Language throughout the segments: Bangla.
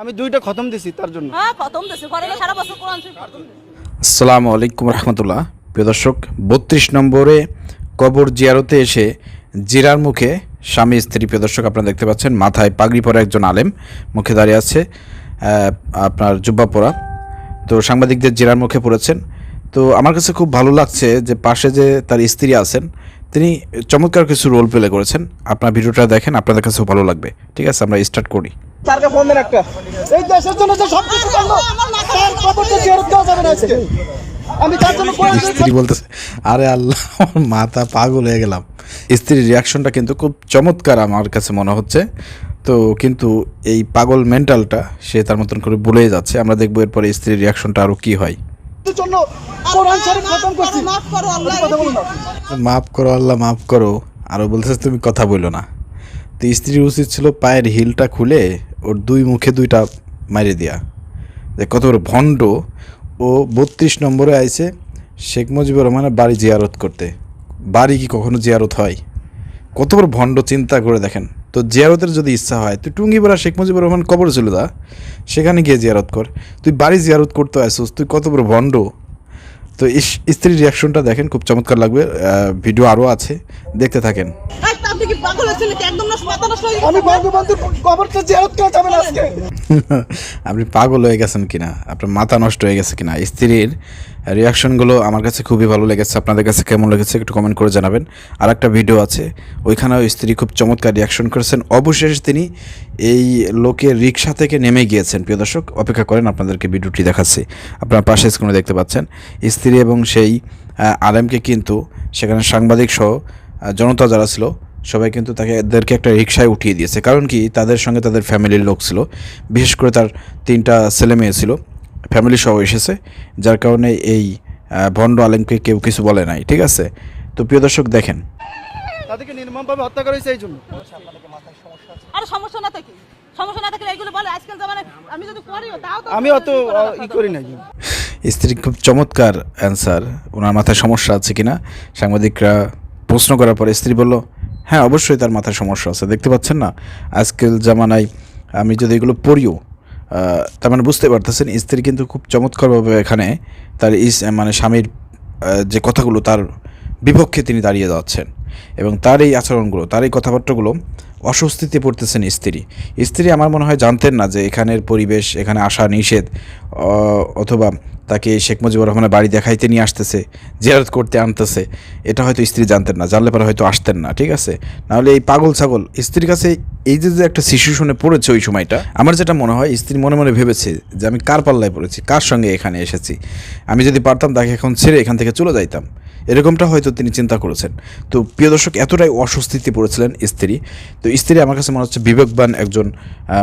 আমি দুইটা খতম দিছি তার জন্য। হ্যাঁ খতম দেশে ঘরে না সারা বছর কোরআন শরীফ খতম দিছে। আসসালামু আলাইকুম রহমতুল্লাহ। প্রিয় দর্শক বত্রিশ নম্বরে কবর জিয়ারতে এসে জিরার মুখে স্বামী স্ত্রী প্রিয় দর্শক আপনারা দেখতে পাচ্ছেন মাথায় পাগড়ি পরা একজন আলেম মুখে দাঁড়িয়ে আছে আপনার জুব্বা পরা। তো সাংবাদিকদের জিরার মুখে পড়েছেন। তো আমার কাছে খুব ভালো লাগছে যে পাশে যে তার স্ত্রী আছেন তিনি চমৎকার কিছু রোল প্লে করেছেন। আপনার ভিডিওটা দেখেন আপনাদের কাছেও ভালো লাগবে। ঠিক আছে আমরা স্টার্ট করি। স্যারকে ফোন দেন একটা। এই দেশের জন্য যে সব কিছু করল তার কবরটা জিয়ারত করা যাবে না আজকে। আমি তার জন্য স্ত্রী বলতেছে আরে আল্লাহ আমার মাথা পাগল হয়ে গেলাম। স্ত্রীর রিয়াকশনটা কিন্তু খুব চমৎকার আমার কাছে মনে হচ্ছে। তো কিন্তু এই পাগল মেন্টালটা সে তার মতন করে বলেই যাচ্ছে। আমরা দেখব এরপরে স্ত্রীর রিয়াকশনটা আরও কি হয়। জন্য কোরআন শরীফ খতম করছি। মাফ করো আল্লাহ মাফ করো আরও বলতেছে তুমি কথা বলল না। তো স্ত্রীর উচিত ছিল পায়ের হিলটা খুলে ওর দুই মুখে দুইটা মারিয়ে দেয়া। যে কত বড় ভণ্ড। ও বত্রিশ নম্বরে আইছে শেখ মুজিবুর রহমানের বাড়ি জিয়ারত করতে। বাড়ি কি কখনো জিয়ারত হয়? কত বড় ভণ্ড চিন্তা করে দেখেন। তো জিয়ারতের যদি ইচ্ছা হয়, তুই টুঙ্গিপাড়া শেখ মুজিবুর রহমান কবর ছিল দা, সেখানে গিয়ে জিয়ারত কর। তুই বাড়ি জিয়ারত করতে আসছিস তুই কত বড় ভণ্ড। তো স্ত্রীর রিয়াকশনটা দেখেন, খুব চমৎকার লাগবে। ভিডিও আরও আছে, দেখতে থাকেন। আপনি কি পাগল হয়েছে একদম নষ্ট মাথা নষ্ট হয়ে আমি বঙ্গবন্ধুর কবরটা জিয়ারত করা যাবে না আজকে। আপনি পাগল হয়ে গেছেন কিনা? আপনার মাথা নষ্ট হয়ে গেছে কিনা? স্ত্রীর রিয়াকশনগুলো আমার কাছে খুবই ভালো লেগেছে। আপনাদের কাছে কেমন লেগেছে একটু কমেন্ট করে জানাবেন। আর একটা ভিডিও আছে ওইখানেও স্ত্রী খুব চমৎকার রিয়াকশন করেছেন। অবশেষে তিনি এই লোকের রিক্সা থেকে নেমে গিয়েছেন। প্রিয় দর্শক অপেক্ষা করেন আপনাদেরকে ভিডিওটি দেখাচ্ছি। আপনার পাশে স্ক্রিনে দেখতে পাচ্ছেন স্ত্রী এবং সেই আলেমকে কিন্তু সেখানে সাংবাদিক সহ জনতা যারা ছিল সবাই কিন্তু তাকে এদেরকে একটা রিক্সায় উঠিয়ে দিয়েছে। কারণ কি তাদের সঙ্গে তাদের ফ্যামিলির লোক ছিল। বিশেষ করে তার তিনটা ছেলে মেয়ে ছিল। ফ্যামিলি সহ এসেছে। যার কারণে এই ভণ্ড আলেমকে কেউ কিছু বলে নাই ঠিক আছে? তো প্রিয় দর্শক দেখেন। তাদেরকে নির্মমভাবে হত্যা করা হয়েছে এই জন্য। আর সমস্যা না থাকে। সমস্যা না থাকলে এইগুলো বলে। আজকাল জামানে আমি যদি করিও তাও তো আমি অত ই করি নাই। স্ত্রী খুব চমৎকার অ্যান্সার ওনার মাথায় সমস্যা আছে কিনা? সাংবাদিকরা প্রশ্ন করার পরে স্ত্রী বলল হ্যাঁ অবশ্যই তার মাথায় সমস্যা আছে। দেখতে পাচ্ছেন না? আজকাল জামানায় আমি যদি এগুলো পড়িও তার মানে বুঝতে পারতেছেন, স্ত্রী কিন্তু খুব চমৎকারভাবে এখানে তার ইস মানে স্বামীর যে কথাগুলো তার বিপক্ষে তিনি দাঁড়িয়ে যাচ্ছেন। এবং তার এই আচরণগুলো, তার এই কথাবার্তাগুলো অস্বস্তিতে পড়তেছেন স্ত্রী। স্ত্রী আমার মনে হয় জানতেন না যে এখানের পরিবেশ, এখানে আসা নিষেধ অথবা তাকে শেখ মুজিবুর রহমানের বাড়ি দেখাইতে নিয়ে আসতেছে, জিয়ারত করতে আনতেছে। এটা হয়তো স্ত্রী জানতেন না, জানলে পরে হয়তো আসতেন না, ঠিক আছে? নাহলে এই পাগল ছাগল, স্ত্রীর কাছে এই যে যে একটা শুনে পড়েছে ওই সময়টা, আমার যেটা মনে হয়, স্ত্রী মনে মনে ভেবেছে যে আমি কার পাল্লায় পড়েছি, কার সঙ্গে এখানে এসেছি? আমি যদি পারতাম, তাকে এখন ছেড়ে এখান থেকে চলে যাইতাম। এরকমটা হয়তো তিনি চিন্তা করেছেন। তো প্রিয় দর্শক এতটাই অস্বস্তিতে পড়েছিলেন স্ত্রী। তো স্ত্রী আমার কাছে মনে হচ্ছে বিবেকবান একজন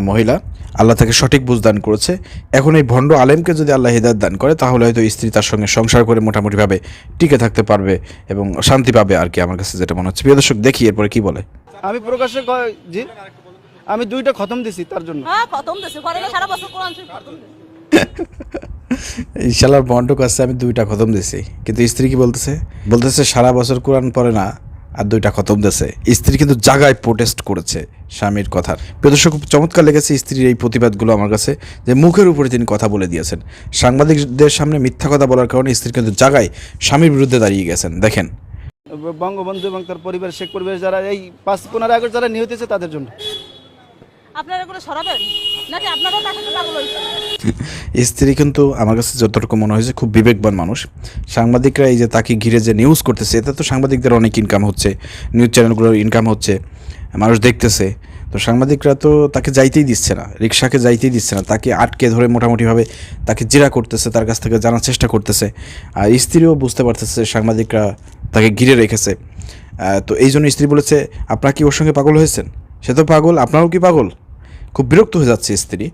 মহিলা। আল্লাহ তাকে সঠিক বুঝ দান করেছে। এখন এই ভণ্ড আলেমকে যদি আল্লাহ হিদায়ত দান করে তাহলে হয়তো স্ত্রী তার সঙ্গে সংসার করে মোটামুটিভাবে টিকে থাকতে পারবে এবং শান্তি পাবে আর কি আমার কাছে যেটা মনে হচ্ছে। প্রিয় দর্শক দেখি এরপরে কি বলে। আমি প্রকাশ্যে জি? আমি দুইটা খতম দিছি তার জন্য। হ্যাঁ খতম ঘরে সারা বছর কোরআন শরীফ খতম দিছে। শালার বন্ড কাছে আমি দুইটা খতম দিছি। কিন্তু স্ত্রী কি বলতেছে? বলতেছে সারা বছর কোরআন পড়ে না আর দুইটা খতম দিছে। স্ত্রী কিন্তু জাগায় প্রোটেস্ট করেছে স্বামীর কথার। প্রদর্শক খুব চমৎকার লেগেছে স্ত্রীর এই প্রতিবাদগুলো আমার কাছে যে মুখের উপরে তিনি কথা বলে দিয়েছেন। সাংবাদিকদের সামনে মিথ্যা কথা বলার কারণে স্ত্রী কিন্তু জাগায় স্বামীর বিরুদ্ধে দাঁড়িয়ে গেছেন। দেখেন। বঙ্গবন্ধু এবং তার পরিবার শেখ পরিবার যারা এই পাঁচ পনেরো আগস্ট যারা নিহত হয়েছে তাদের জন্য। আপনারা এগুলো সরাবেন? স্ত্রী কিন্তু আমার কাছে যতটুকু মনে হয়েছে খুব বিবেকবান মানুষ। সাংবাদিকরা এই যে তাকে ঘিরে যে নিউজ করতেছে, এতে তো সাংবাদিকদের অনেক ইনকাম হচ্ছে নিউজ চ্যানেলগুলোর ইনকাম হচ্ছে, মানুষ দেখতেছে। তো সাংবাদিকরা তো তাকে যাইতেই দিচ্ছে না রিক্সাকে যাইতেই দিচ্ছে না, তাকে আটকে ধরে মোটামুটিভাবে তাকে জিরা করতেছে, তার কাছ থেকে জানার চেষ্টা করতেছে। আর স্ত্রীও বুঝতে পারতেছে সাংবাদিকরা তাকে ঘিরে রেখেছে। তো এই জন্য স্ত্রী বলেছে, আপনারা কি ওর সঙ্গে পাগল হয়েছেন? সে তো পাগল, আপনারাও কি পাগল? খুব বিরক্ত হয়ে যাচ্ছে স্ত্রী।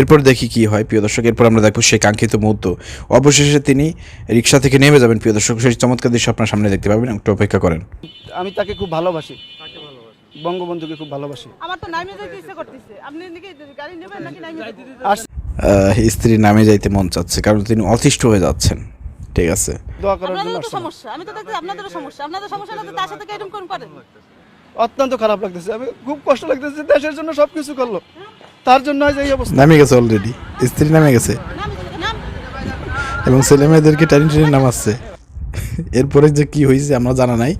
এরপর দেখি কি হয় প্রিয় দর্শক। এরপর আমরা দেখব সেই কাঙ্ক্ষিত মুহূর্ত। অবশেষে তিনি রিক্সা থেকে নেমে যাবেন প্রিয় দর্শক। সেই চমৎকার দৃশ্য আপনার সামনে দেখতে পাবেন। একটু অপেক্ষা করেন। আমি তাকে খুব ভালোবাসি। বঙ্গবন্ধুকে খুব ভালোবাসি। আমার তো নাইমে যেতে ইচ্ছে করতেছে। আপনি নাকি গাড়ি নেবেন নাকি? আর আহ, স্ত্রী নামে যাইতে মন চাচ্ছে কারণ তিনি অতিষ্ঠ হয়ে যাচ্ছেন। ঠিক আছে। দোয়া করার জন্য। সমস্যা। আমি তো দেখছি আপনাদেরও সমস্যা। আপনাদের সমস্যা না তো তার সাথে এরকম কোন করেন অত্যন্ত খারাপ লাগতেছে। আমি খুব কষ্ট লাগতেছে দেশের জন্য সবকিছু করল। তার জন্য এই অবস্থা। নামে গেছে অলরেডি স্ত্রী নামে গেছে। এবং ছেলে মেয়েদেরকে টানি টেনে নামাচ্ছে এরপরে যে কি হয়েছে আমরা জানা নাই।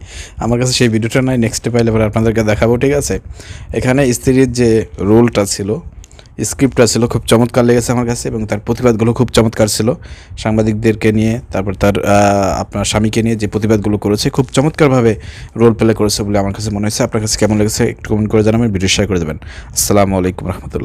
আমার কাছে সেই ভিডিওটা নাই নেক্সটে পাইলে পরে আপনাদেরকে দেখাবো, ঠিক আছে? এখানে স্ত্রীর যে রোলটা ছিল স্ক্রিপ্টটা ছিল, খুব চমৎকার লেগেছে আমার কাছে এবং তার প্রতিবাদগুলো খুব চমৎকার ছিল। সাংবাদিকদেরকে নিয়ে, তারপর তার আপনার স্বামীকে নিয়ে যে প্রতিবাদগুলো করেছে, খুব চমৎকারভাবে রোল প্লে করেছে বলে আমার কাছে মনে হয়েছে। আপনার কাছে কেমন লেগেছে একটু কমেন্ট করে জানাবেন ভিডিও শেয়ার করে দেবেন। আসসালামু আলাইকুম রহমতুল্লাহ।